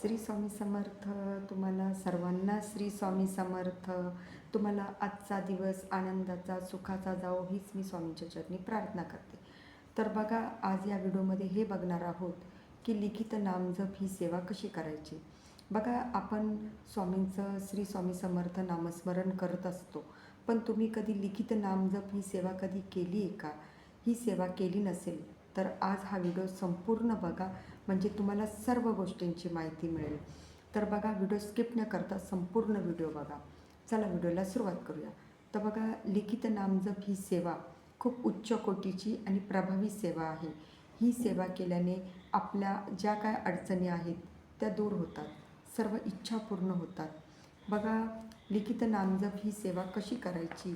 श्री स्वामी समर्थ तुम्हाला सर्वांना श्री स्वामी समर्थ. तुम्हाला आजचा दिवस आनंदाचा सुखाचा जाओ हीच मी स्वामींच्या चरणी प्रार्थना करते. तर बघा आज या व्हिडिओमध्ये हे बघणार आहोत की लिखित नामजप ही सेवा कशी करायची? बघा आपण स्वामींचं श्री स्वामी समर्थ नामस्मरण करत असतो पण तुम्ही कधी लिखित नामजप ही सेवा कधी केली आहे का? ही सेवा केली नसेल तर आज हा व्हिडिओ संपूर्ण बघा. म्हणजे तुम्हाला सर्व गोष्टींची माहिती मिळेल. तर बघा व्हिडिओ स्किप न करता संपूर्ण व्हिडिओ बघा. चला व्हिडिओला सुरुवात करूया. तर बघा लिखित नामजप ही सेवा. खूप उच्च कोटीची आणि प्रभावी सेवा आहे. ही सेवा केल्याने आपल्या ज्या काय अडचणी आहेत त्या दूर होतात. सर्व इच्छा पूर्ण होतात. बघा लिखित नामजप ही सेवा कशी करायची?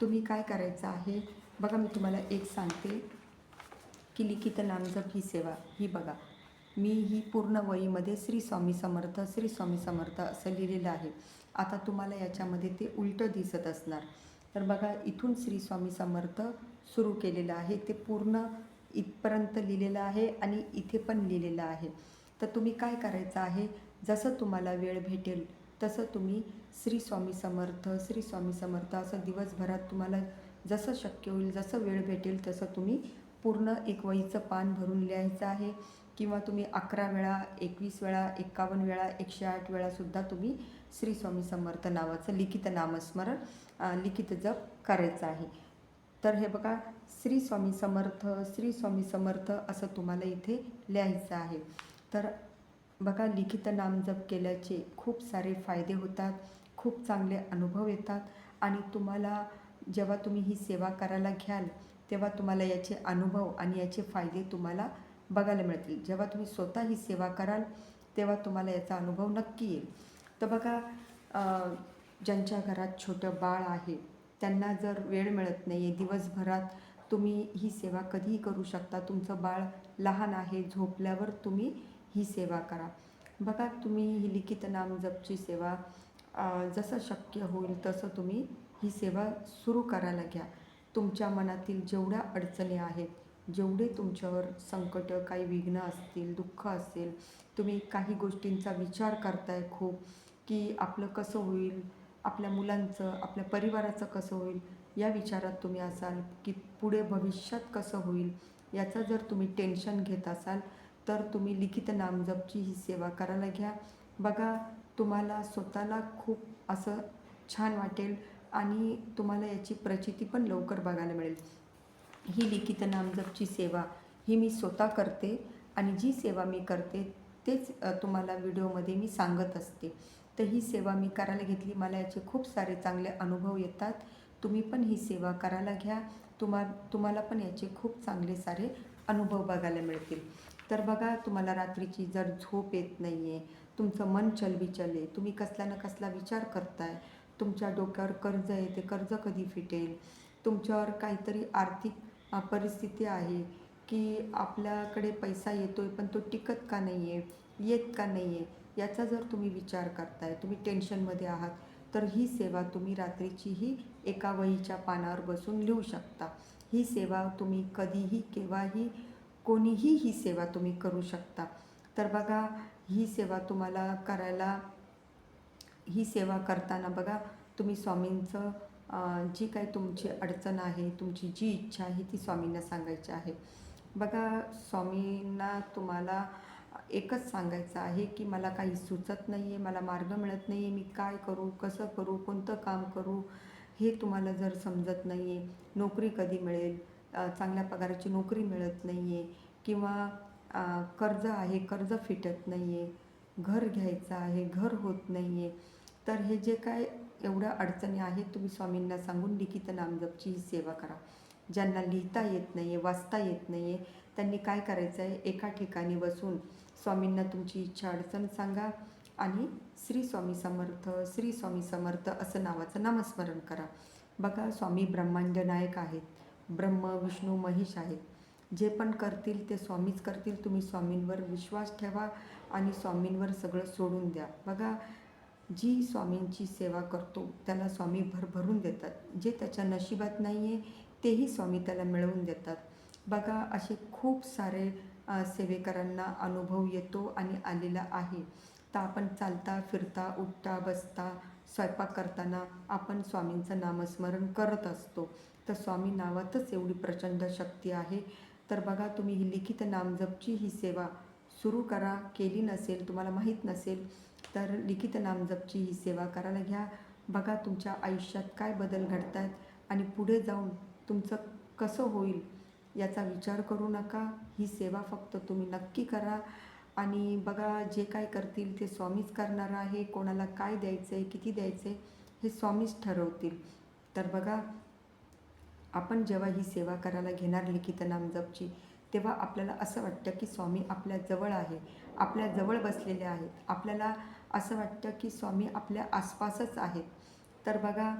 तुम्ही काय करायचं आहे? बघा मी तुम्हाला एक सांगते. की लिखित नामजप ही सेवा. ही बघा मी ही पूर्ण वहीमध्ये श्री स्वामी समर्थ श्री स्वामी समर्थ असं लिहिलेलं आहे. आता तुम्हाला याच्यामध्ये ते उलटं दिसत असणार. तर बघा इथून श्री स्वामी समर्थ सुरू केलेलं आहे. ते पूर्ण इथपर्यंत लिहिलेलं आहे आणि इथे पण लिहिलेलं आहे. तर तुम्ही काय करायचं आहे? जसं तुम्हाला वेळ भेटेल तसं तुम्ही श्री स्वामी समर्थ श्री स्वामी समर्थ असं दिवसभरात तुम्हाला जसं शक्य होईल जसं वेळ भेटेल तसं तुम्ही पूर्ण एक वहीचं पान भरून लिहायचं आहे किंवा तुम्ही अकरा वेळा एकवीस वेळा एकावन्न वेळा एकशे आठ वेळासुद्धा तुम्ही श्री स्वामी समर्थ नावाचं लिखित नामस्मरण लिखित जप करायचं आहे. तर हे बघा श्री स्वामी समर्थ श्री स्वामी समर्थ असं तुम्हाला इथे लिहायचं आहे. तर बघा लिखित नामजप केल्याचे खूप सारे फायदे होतात खूप चांगले अनुभव येतात आणि तुम्हाला जेव्हा तुम्ही ही सेवा करायला घ्याल तेव्हा तुम्हाला याचे अनुभव आणि याचे फायदे तुम्हाला बघायला मिळतील. जेव्हा तुम्ही स्वतः ही सेवा कराल तेव्हा तुम्हाला याचा अनुभव नक्की येईल. तर बघा ज्यांच्या घरात छोटं बाळ आहे त्यांना जर वेळ मिळत नाही आहे दिवसभरात तुम्ही ही सेवा कधीही करू शकता. तुमचं बाळ लहान आहे झोपल्यावर तुम्ही ही सेवा करा. बघा तुम्ही ही लिखित नामजपची सेवा जसं शक्य होईल तसं तुम्ही ही सेवा सुरू करायला घ्या. तुमच्या मनातील जेवढ्या अडचणी आहेत जेवढे तुमच्यावर संकट काही विघ्न असतील दुःख असेल तुम्ही काही गोष्टींचा विचार करताय खूप की आपलं कसं होईल आपल्या मुलांचं आपल्या परिवाराचं कसं होईल या विचारात तुम्ही असाल की पुढे भविष्यात कसं होईल याचं जर तुम्ही टेन्शन घेत असाल तर तुम्ही लिखित नामजपची ही सेवा करायला घ्या. बघा तुम्हाला स्वतःला खूप असं छान वाटेल आणि तुम्हाला याची प्रचिती पण लवकर बघायला मिळेल. ही लिखित नामजपची सेवा ही मी स्वतः करते आणि जी सेवा मी करते तेच तुम्हाला व्हिडिओमध्ये मी सांगत असते. तर ही सेवा मी करायला घेतली. मला याचे खूप सारे चांगले अनुभव येतात. तुम्ही पण ही सेवा करायला घ्या. तुम्हा तुम्हाला पण याचे खूप चांगले सारे अनुभव बघायला मिळतील. तर बघा तुम्हाला रात्रीची जर झोप येत नाही आहे तुमचं मन चलबिचल आहे तुम्ही कसला ना कसला विचार करताय तुमच्या डोक्यावर कर्ज आहे ते कर्ज कधी फिटेल? तुमच्यावर काहीतरी आर्थिक परिस्थिती आहे की आपल्याकडे पैसा येतो आहे पण तो टिकत का नाही आहे येत का नाही आहे याचा जर तुम्ही विचार करताय तुम्ही टेन्शनमध्ये आहात तर ही सेवा तुम्ही रात्रीचीही एका वहीच्या पानावर बसून लिहू शकता. ही सेवा तुम्ही कधीही केव्हाही कोणीही ही सेवा तुम्ही करू शकता. तर बघा ही सेवा तुम्हाला करायला ही सेवा करताना बघा तुम्ही स्वामींचं जी काही तुमची अडचण आहे तुमची जी इच्छा आहे ती स्वामींना सांगायची आहे. बघा स्वामींना तुम्हाला एकच सांगायचं आहे की मला काही सुचत नाही आहे मला मार्ग मिळत नाही आहे मी काय करू कसं करू कोणतं काम करू हे तुम्हाला जर समजत नाही आहे नोकरी कधी मिळेल चांगल्या पगाराची नोकरी मिळत नाही आहे किंवा कर्ज आहे कर्ज फिटत नाही आहे घर घ्यायचं आहे घर होत नाही आहे तर हे जे काय एवढ्या अडचणी आहेत तुम्ही स्वामींना सांगून लिखित नामजपची ही सेवा करा. ज्यांना लिहिता येत नाही आहे वाचता येत नाही आहे त्यांनी काय करायचं आहे एका ठिकाणी बसून स्वामींना तुमची इच्छा अडचण सांगा आणि श्री स्वामी समर्थ श्री स्वामी समर्थ असं नावाचं नामस्मरण करा. बघा स्वामी ब्रह्मांड नायक आहेत ब्रह्म विष्णू महेश आहेत. जे पण करतील ते स्वामीच करतील. तुम्ही स्वामींवर विश्वास ठेवा आणि स्वामींवर सगळं सोडून द्या. बघा जी स्वामींची सेवा करतो त्याला स्वामी भरभरून देतात. जे त्याच्या नशिबात नाही आहे तेही स्वामी त्याला मिळवून देतात. बघा असे खूप सारे सेवेकरांना अनुभव येतो आणि आलेला आहे. तर आपण चालता फिरता उठता बसता स्वयंपाक करताना आपण स्वामींचं नामस्मरण करत असतो. तर स्वामी नावातच एवढी प्रचंड शक्ती आहे. तर बघा तुम्ही ही लिखित नामजपची ही सेवा सुरू करा. केली नसेल तुम्हाला माहीत नसेल तर लिखित नामजपची ही सेवा करायला घ्या. बघा तुमच्या आयुष्यात काय बदल घडत आहेत आणि पुढे जाऊन तुमचं कसं होईल याचा विचार करू नका. ही सेवा फक्त तुम्ही नक्की करा आणि बघा जे काय करतील ते स्वामीच करणार आहे. कोणाला काय द्यायचं आहे किती द्यायचं आहे हे स्वामीच ठरवतील. तर बघा आपण जेव्हा ही सेवा करायला घेणार लिखित नामजपची तेव्हा आपल्याला असं वाटतं की स्वामी आपल्या जवळ आहे. आपल्या जवळ बसलेले आहेत. आपल्याला असं वाटतं की स्वामी आपल्या आसपासच आहेत. तर बघा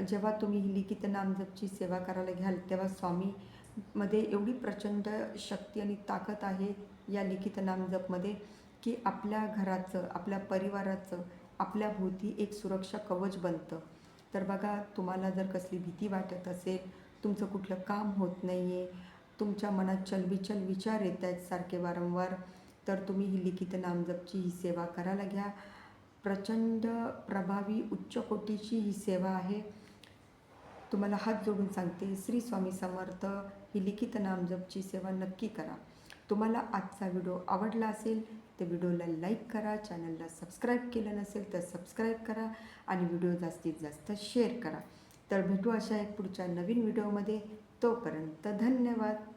जेव्हा तुम्ही ही लिखित नामजपची सेवा करायला घ्याल तेव्हा स्वामी मध्ये एवढी प्रचंड शक्ती आणि ताकद आहे या लिखित नामजपमध्ये की आपल्या घराचं आपल्या परिवाराचं आपल्या भोवती एक सुरक्षा कवच बनतं. तर बघा तुम्हाला जर कसली भीती वाटत असेल तुमचं कुठलं काम होत नाही आहे तुमच्या मनात चलबिचल विचार येत आहेत सारखे वारंवार तर तुम्ही ही लिखित नामजपची ही सेवा करायला घ्या. प्रचंड प्रभावी उच्च कोटीची ही सेवा आहे. तुम्हाला हात जोडून सांगते श्री स्वामी समर्थ ही लिखित नामजपची सेवा नक्की करा. तुम्हाला आजचा व्हिडिओ आवडला असेल तर व्हिडिओला लाईक करा चॅनलला सबस्क्राईब केलं नसेल तर सबस्क्राईब करा आणि व्हिडिओ जास्तीत जास्त शेअर करा. तर भेटू अशा एक पुढच्या नवीन व्हिडिओमध्ये. तोपर्यंत धन्यवाद.